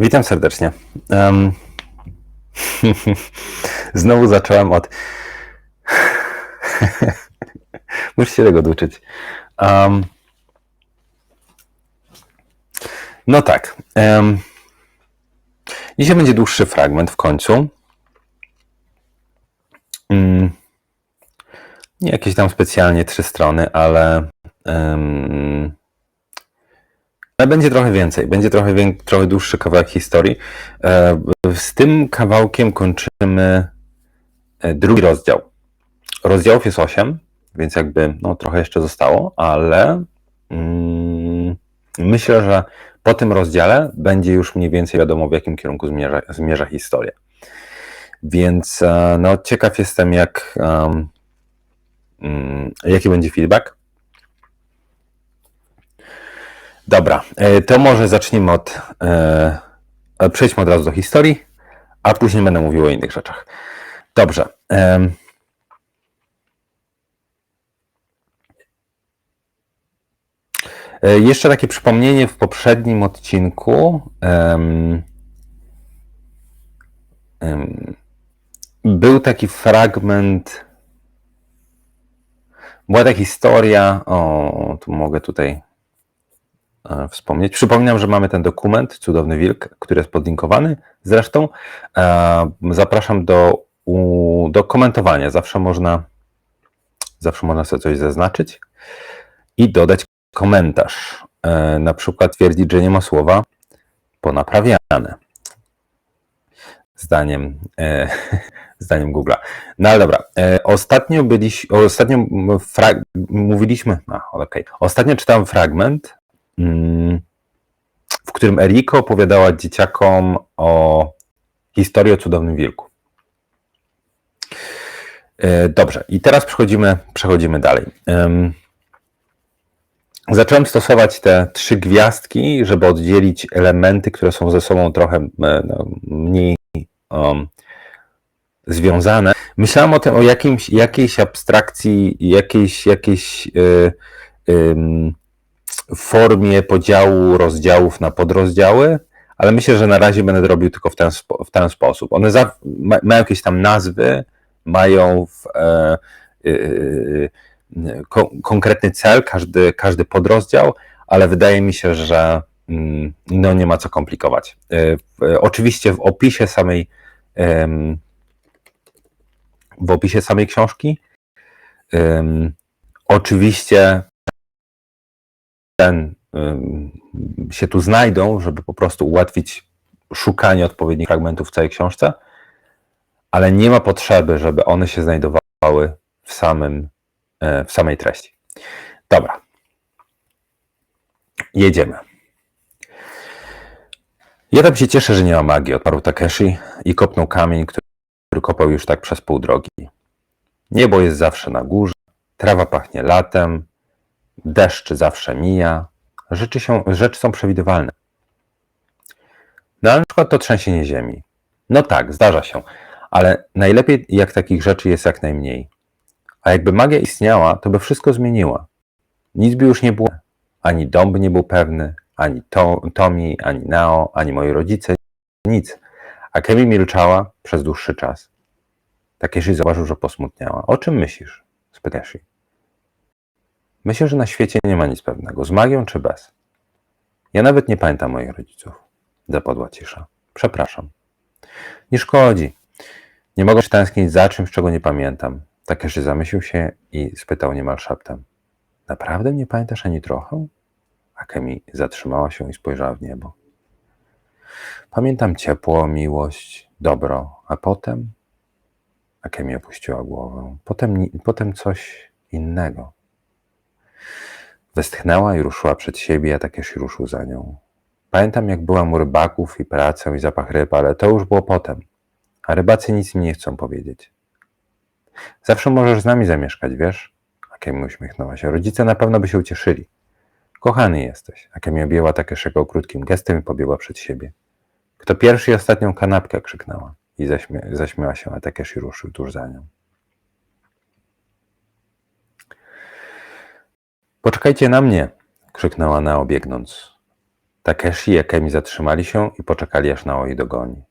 Witam serdecznie. Um, znowu zacząłem od. Muszę się tego duczyć. Um, no tak. Um, dzisiaj będzie dłuższy fragment w końcu. Um, nie jakieś tam specjalnie trzy strony, ale. Um, będzie trochę więcej, będzie trochę, trochę dłuższy kawałek historii. E, Z tym kawałkiem kończymy e, drugi rozdział. Rozdziałów jest 8, więc jakby no, trochę jeszcze zostało, ale mm, myślę, że po tym rozdziale będzie już mniej więcej wiadomo, w jakim kierunku zmierza, zmierza historia. Więc e, no, ciekaw jestem, jak, mm, jaki będzie feedback. Dobra, e, to może zacznijmy od. E, e, przejdźmy od razu do historii, a później będę mówił o innych rzeczach. Dobrze. Jeszcze takie przypomnienie w poprzednim odcinku. był taki fragment. Była ta historia. O, tu mogę tutaj wspomnieć. Przypominam, że mamy ten dokument, Cudowny Wilk, który jest podlinkowany. Zresztą e, zapraszam do, do komentowania. Zawsze można, zawsze można sobie coś zaznaczyć i dodać komentarz. E, na przykład twierdzić, że nie ma słowa ponaprawiane. Zdaniem, e, zdaniem Google'a. No ale dobra. E, ostatnio byliśmy, ostatnio mówiliśmy, a, okej. Ostatnio czytałem fragment, w którym Eriko opowiadała dzieciakom o historii o cudownym wilku. E, Dobrze, i teraz przechodzimy, przechodzimy dalej. Em, Zacząłem stosować te trzy gwiazdki, żeby oddzielić elementy, które są ze sobą trochę e, no, mniej um, związane. Myślałem o tym, o jakimś, jakiejś abstrakcji, jakiejś, jakiejś y, ym, formie podziału rozdziałów na podrozdziały, ale myślę, że na razie będę robił tylko w ten, spo, w ten sposób. One za, ma, mają jakieś tam nazwy, mają w, e, y, ko, konkretny cel, każdy, każdy podrozdział, ale wydaje mi się, że mm, no nie ma co komplikować. Y, w- Oczywiście w opisie samej w opisie samej książki oczywiście ten się tu znajdą, żeby po prostu ułatwić szukanie odpowiednich fragmentów w całej książce, ale nie ma potrzeby, żeby one się znajdowały w, samym, e, w samej treści. Dobra. Jedziemy. Ja tam się cieszę, że nie ma magii, odparł Takeshi i kopnął kamień, który kopał już tak przez pół drogi. Niebo jest zawsze na górze, trawa pachnie latem, deszcz zawsze mija, rzeczy, się, rzeczy są przewidywalne. No na przykład to trzęsienie ziemi. No tak, zdarza się, ale najlepiej jak takich rzeczy jest jak najmniej. A jakby magia istniała, to by wszystko zmieniła. Nic by już nie było. Ani dom by nie był pewny, ani to, Tomi, ani Nao, ani moi rodzice, nic. A Kemi milczała przez dłuższy czas. Takeshi zauważył, że posmutniała. O czym myślisz? spytał Takeshi. Myślę, że na świecie nie ma nic pewnego. Z magią czy bez? Ja nawet nie pamiętam moich rodziców. Zapadła cisza. Przepraszam. Nie szkodzi. Nie mogę tęsknić za czymś, czego nie pamiętam. Takeshi zamyślił się i spytał niemal szeptem. Naprawdę nie pamiętasz ani trochę? A Kemi zatrzymała się i spojrzała w niebo. Pamiętam ciepło, miłość, dobro, a potem. Akemi opuściła głowę. Potem, potem coś innego. Westchnęła i ruszyła przed siebie, a Takeshi ruszył za nią. Pamiętam, jak byłam u rybaków i pracę i zapach ryb, ale to już było potem. A rybacy nic mi nie chcą powiedzieć. Zawsze możesz z nami zamieszkać, wiesz? Akemi uśmiechnęła się. Rodzice na pewno by się ucieszyli. Kochany jesteś. Akemi objęła Takeshiego krótkim gestem i pobiegła przed siebie. Kto pierwszy i ostatnią kanapkę krzyknęła i zaśmia zaśmiała się, a Takeshi ruszył tuż za nią. Poczekajcie na mnie, krzyknęła Nao biegnąc. Takeshi i Akemi zatrzymali się i poczekali aż Nao ich dogoni.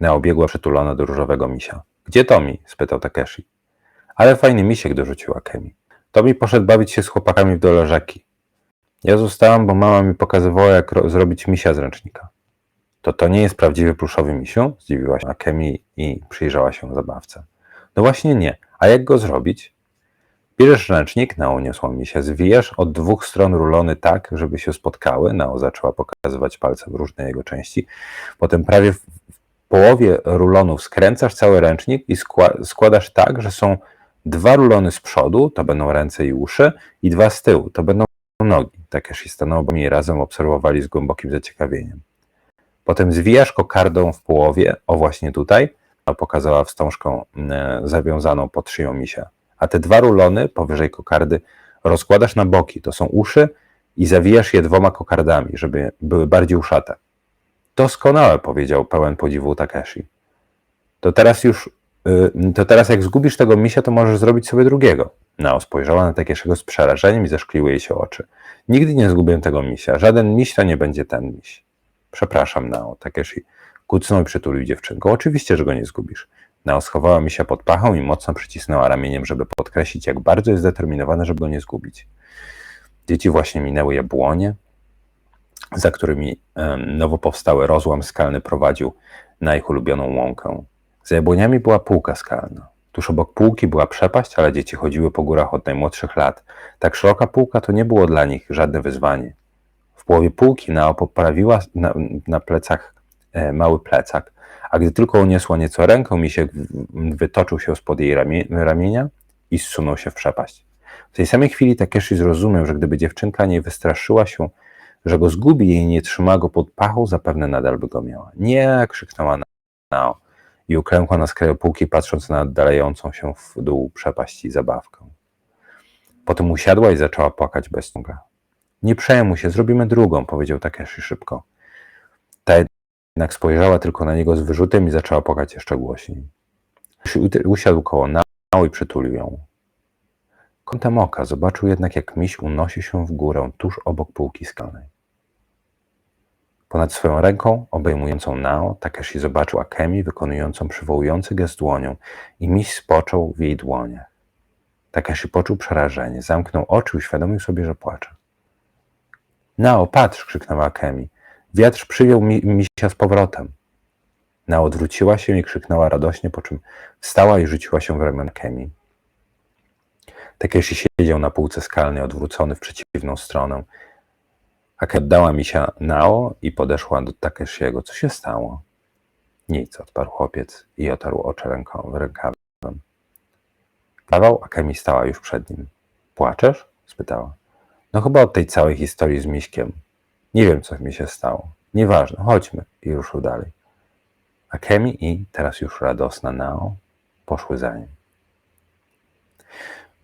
Nao biegła przytulona do różowego misia. Gdzie Tomi? spytał Takeshi. Ale fajny misiek dorzucił Akemi. Tomi poszedł bawić się z chłopakami w dole rzeki. Ja zostałam, bo mama mi pokazywała, jak ro- zrobić misia z ręcznika. To to nie jest prawdziwy pluszowy misiu? Zdziwiła się Akemi i przyjrzała się zabawce. No właśnie nie. A jak go zrobić? Bierzesz ręcznik, Nao niosła mi się, zwijasz od dwóch stron rulony tak, żeby się spotkały. Nao zaczęła pokazywać palce w różne jego części. Potem prawie w połowie rulonów skręcasz cały ręcznik i skła- składasz tak, że są dwa rulony z przodu, to będą ręce i uszy, i dwa z tyłu, to będą nogi. Takeshi stanął, bo mi razem obserwowali z głębokim zaciekawieniem. Potem zwijasz kokardą w połowie, o właśnie tutaj, a pokazała wstążką e, zawiązaną pod szyją misia. A te dwa rulony powyżej kokardy rozkładasz na boki, to są uszy i zawijasz je dwoma kokardami, żeby były bardziej uszate. Doskonałe, powiedział pełen podziwu Takeshi. To teraz już, y, to teraz jak zgubisz tego misia, to możesz zrobić sobie drugiego. Nao spojrzała na Takeshiego z przerażeniem i zaszkliły jej się oczy. Nigdy nie zgubię tego misia. Żaden miś to nie będzie ten miś. Przepraszam, Nao. Takeshi kucnął i przytulił dziewczynkę. Oczywiście, że go nie zgubisz. Nao schowała misia pod pachą i mocno przycisnęła ramieniem, żeby podkreślić, jak bardzo jest zdeterminowana, żeby go nie zgubić. Dzieci właśnie minęły jabłonie, za którymi nowo powstały rozłam skalny prowadził na ich ulubioną łąkę. Za jabłoniami była półka skalna. Tuż obok półki była przepaść, ale dzieci chodziły po górach od najmłodszych lat. Tak szeroka półka to nie było dla nich żadne wyzwanie. W połowie półki Nao poprawiła na, na plecach e, mały plecak, a gdy tylko uniosła nieco rękę, misiek wytoczył się spod jej ramie, ramienia i zsunął się w przepaść. W tej samej chwili Takeshi zrozumiał, że gdyby dziewczynka nie wystraszyła się, że go zgubi i nie trzyma go pod pachą, zapewne nadal by go miała. Nie, krzyknęła Nao i uklękła na skraju półki, patrząc na oddalającą się w dół przepaści zabawkę. Potem usiadła i zaczęła płakać bez noga. Nie przejmuj się, zrobimy drugą, powiedział Takeshi szybko. Ta jednak spojrzała tylko na niego z wyrzutem i zaczęła płakać jeszcze głośniej. Usiadł koło Nao i przytulił ją. Kątem oka zobaczył jednak, jak miś unosi się w górę tuż obok półki skalnej. Ponad swoją ręką, obejmującą Nao, Takeshi zobaczył Akemi wykonującą przywołujący gest dłonią i miś spoczął w jej dłoniach. Takeshi poczuł przerażenie, zamknął oczy i uświadomił sobie, że płacze. Nao, patrz! krzyknęła Akemi. Wiatr przyjął mi misia z powrotem. Nao odwróciła się i krzyknęła radośnie, po czym wstała i rzuciła się w ramiona Akemi. Takeshi siedział na półce skalnej, odwrócony w przeciwną stronę. Ake oddała mi się Nao i podeszła do Takeshiego. Co się stało? Nic, odparł chłopiec i otarł oczy ręką, rękawem. Kawał, Akemi stała już przed nim. Płaczesz? spytała. No chyba od tej całej historii z Miśkiem. Nie wiem, co mi się stało. Nieważne, chodźmy. I ruszył dalej. Akemi i, teraz już radosna Nao, poszły za nim.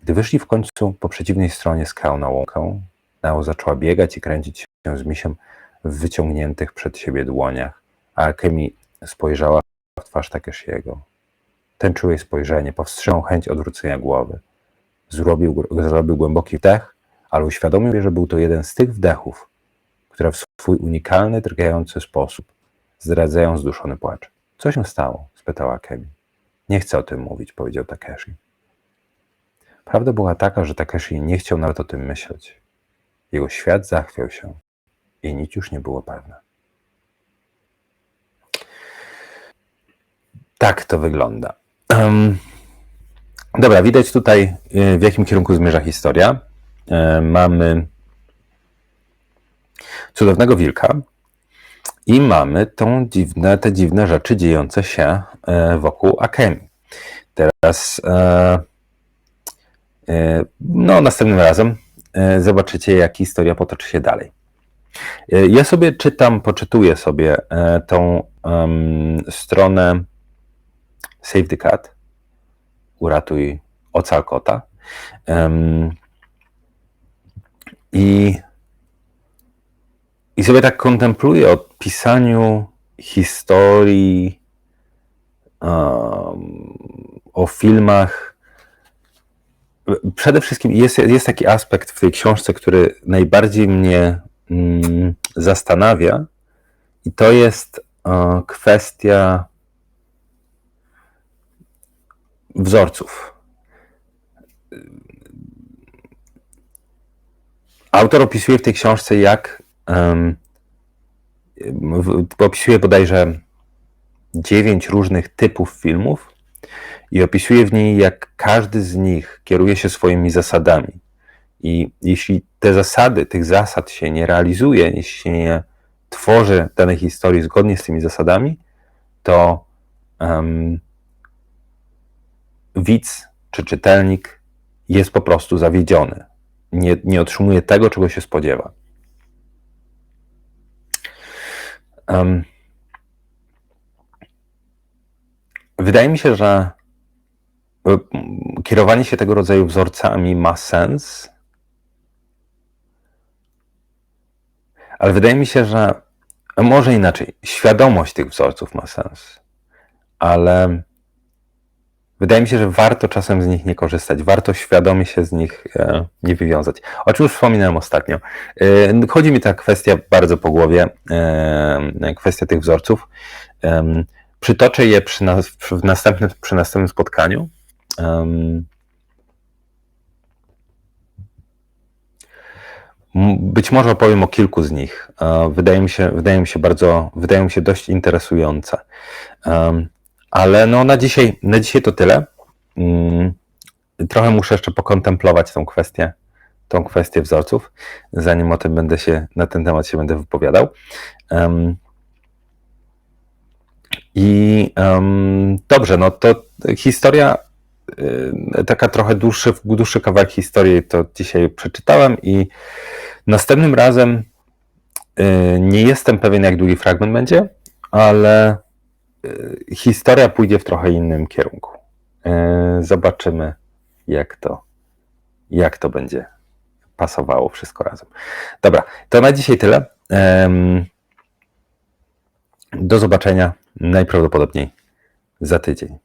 Gdy wyszli w końcu po przeciwnej stronie skał na łąkę, Nao zaczęła biegać i kręcić się z misiem w wyciągniętych przed siebie dłoniach, a Akemi spojrzała w twarz Takeshiego. Ten czuł jej spojrzenie, powstrzymał chęć odwrócenia głowy. Zrobił, zrobił głęboki wdech, ale uświadomił że był to jeden z tych wdechów, które w swój unikalny, drgający sposób zdradzają zduszony płacz. Co się stało? spytała Akemi. Nie chcę o tym mówić, powiedział Takeshi. Prawda była taka, że Takeshi nie chciał nawet o tym myśleć. Jego świat zachwiał się i nic już nie było pewne. Tak to wygląda. Um, dobra, widać tutaj, y, w jakim kierunku zmierza historia. E, Mamy cudownego wilka i mamy tą dziwne, te dziwne rzeczy dziejące się e, wokół Akemi. Teraz, e, e, no, następnym razem zobaczycie, jak historia potoczy się dalej. Ja sobie czytam, poczytuję sobie tą em, stronę Save the Cat, uratuj ocal kota. I, I sobie tak kontempluję o pisaniu historii, em, o filmach. Przede wszystkim jest, jest taki aspekt w tej książce, który najbardziej mnie mm, zastanawia, i to jest e, kwestia wzorców. Autor opisuje w tej książce, jak opisuje bodajże dziewięć różnych typów filmów i opisuje w niej, jak każdy z nich kieruje się swoimi zasadami. I jeśli te zasady, tych zasad się nie realizuje, jeśli się nie tworzy danej historii zgodnie z tymi zasadami, to em, widz czy czytelnik jest po prostu zawiedziony. Nie, nie otrzymuje tego, czego się spodziewa. Em, wydaje mi się, że y, kierowanie się tego rodzaju wzorcami ma sens, ale wydaje mi się, że może inaczej, świadomość tych wzorców ma sens, ale wydaje mi się, że warto czasem z nich nie korzystać, warto świadomie się z nich e, nie wywiązać. O czym już wspominałem ostatnio. E, chodzi mi ta kwestia bardzo po głowie, e, kwestia tych wzorców. Przytoczę je przy, przy, następnym, przy następnym spotkaniu. Być może opowiem o kilku z nich. Wydaje mi się, wydaje mi się bardzo, wydają mi się dość interesujące. Ale no na dzisiaj, na dzisiaj to tyle. Mm, Trochę muszę jeszcze pokontemplować tą kwestię, tą kwestię wzorców, zanim o tym będę się, na ten temat się będę wypowiadał. I dobrze, no to historia, y, taka trochę dłuższy, dłuższy kawałek historii to dzisiaj przeczytałem i Następnym razem y, nie jestem pewien, jak długi fragment będzie, ale historia pójdzie w trochę innym kierunku. Y, Zobaczymy, jak to, jak to będzie pasowało wszystko razem. Dobra, to na dzisiaj tyle. Do zobaczenia najprawdopodobniej za tydzień.